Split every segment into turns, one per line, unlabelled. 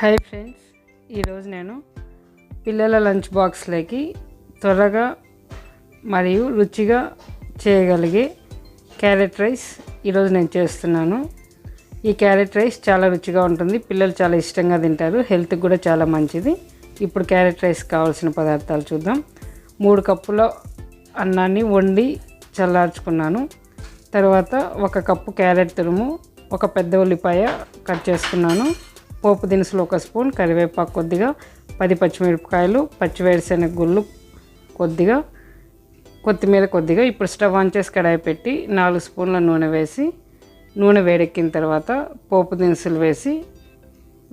hi friends ఈరోజు నేను పిల్లల లంచ్ బాక్స్లోకి త్వరగా మరియు రుచిగా చేయగలిగే క్యారెట్ రైస్ ఈరోజు నేను చేస్తున్నాను ఈ క్యారెట్ రైస్ చాలా రుచిగా ఉంటుంది పిల్లలు చాలా ఇష్టంగా తింటారు హెల్త్కి కూడా చాలా మంచిది ఇప్పుడు క్యారెట్ రైస్ కావాల్సిన పదార్థాలు చూద్దాం మూడు కప్పుల అన్నాన్ని వండి చల్లార్చుకున్నాను తర్వాత ఒక కప్పు క్యారెట్ తురుము ఒక పెద్ద ఉల్లిపాయ కట్ చేసుకున్నాను పోపు దినుసులు ఒక స్పూన్ కరివేపాకు కొద్దిగా పది పచ్చిమిరపకాయలు పచ్చివేరుశనగ గుళ్ళు కొద్దిగా కొత్తిమీర కొద్దిగా ఇప్పుడు స్టవ్ ఆన్ చేసి కడాయి పెట్టి నాలుగు స్పూన్ల నూనె వేసి నూనె వేడెక్కిన తర్వాత పోపు దినుసులు వేసి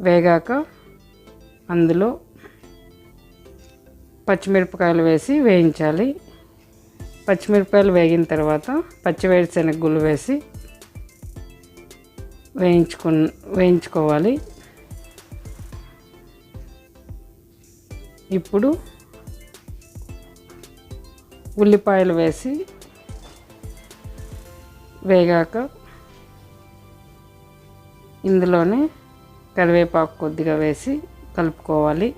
వేగాక అందులో పచ్చిమిరపకాయలు వేసి వేయించాలి పచ్చిమిరపకాయలు వేగిన తర్వాత పచ్చివేరుశనగ గుళ్ళు వేసి వేయించుకు వేయించుకోవాలి ఇప్పుడు ఉల్లిపాయలు వేసి వేగాక ఇందులోనే కరివేపాకు కొద్దిగా వేసి కలుపుకోవాలి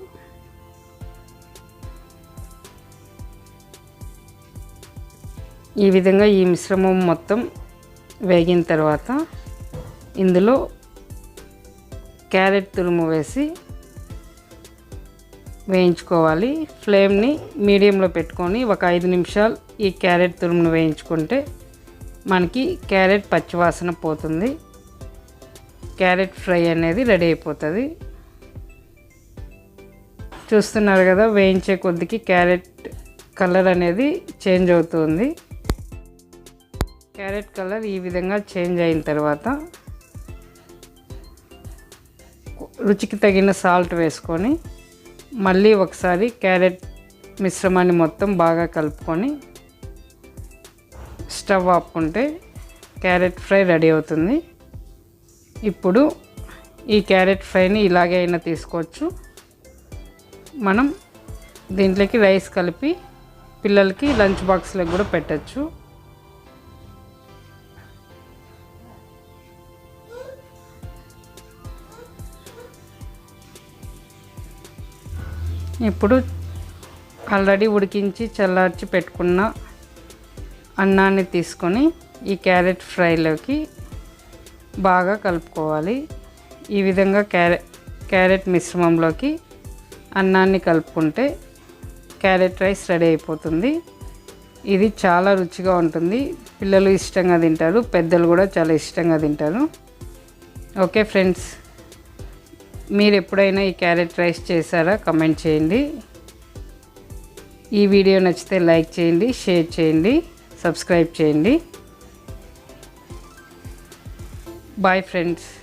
ఈ విధంగా ఈ మిశ్రమం మొత్తం వేగిన తర్వాత ఇందులో క్యారెట్ తురుము వేసి వేయించుకోవాలి ఫ్లేమ్ని మీడియంలో పెట్టుకొని ఒక ఐదు నిమిషాలు ఈ క్యారెట్ తురుమును వేయించుకుంటే మనకి క్యారెట్ పచ్చివాసన పోతుంది క్యారెట్ ఫ్రై అనేది రెడీ అయిపోతుంది చూస్తున్నారు కదా వేయించే కొద్దికి క్యారెట్ కలర్ అనేది చేంజ్ అవుతుంది క్యారెట్ కలర్ ఈ విధంగా చేంజ్ అయిన తర్వాత రుచికి తగిన సాల్ట్ వేసుకొని మళ్ళీ ఒకసారి క్యారెట్ మిశ్రమాన్ని మొత్తం బాగా కలుపుకొని స్టవ్ ఆపుకుంటే క్యారెట్ ఫ్రై రెడీ అవుతుంది ఇప్పుడు ఈ క్యారెట్ ఫ్రైని ఇలాగే అయినా తీసుకోవచ్చు మనం దీంట్లోకి రైస్ కలిపి పిల్లలకి లంచ్ బాక్స్లో కూడా పెట్టచ్చు ఇప్పుడు ఆల్రెడీ ఉడికించి చల్లార్చి పెట్టుకున్న అన్నాన్ని తీసుకొని ఈ క్యారెట్ ఫ్రైలోకి బాగా కలుపుకోవాలి ఈ విధంగా క్యారెట్ క్యారెట్ మిశ్రమంలోకి అన్నాన్ని కలుపుకుంటే క్యారెట్ రైస్ రెడీ అయిపోతుంది ఇది చాలా రుచిగా ఉంటుంది పిల్లలు ఇష్టంగా తింటారు పెద్దలు కూడా చాలా ఇష్టంగా తింటారు ఓకే ఫ్రెండ్స్ మీరు ఎప్పుడైనా ఈ క్యారెట్ రైస్ చేశారా కమెంట్ చేయండి ఈ వీడియో నచ్చితే లైక్ చేయండి షేర్ చేయండి సబ్స్క్రైబ్ చేయండి బాయ్ ఫ్రెండ్స్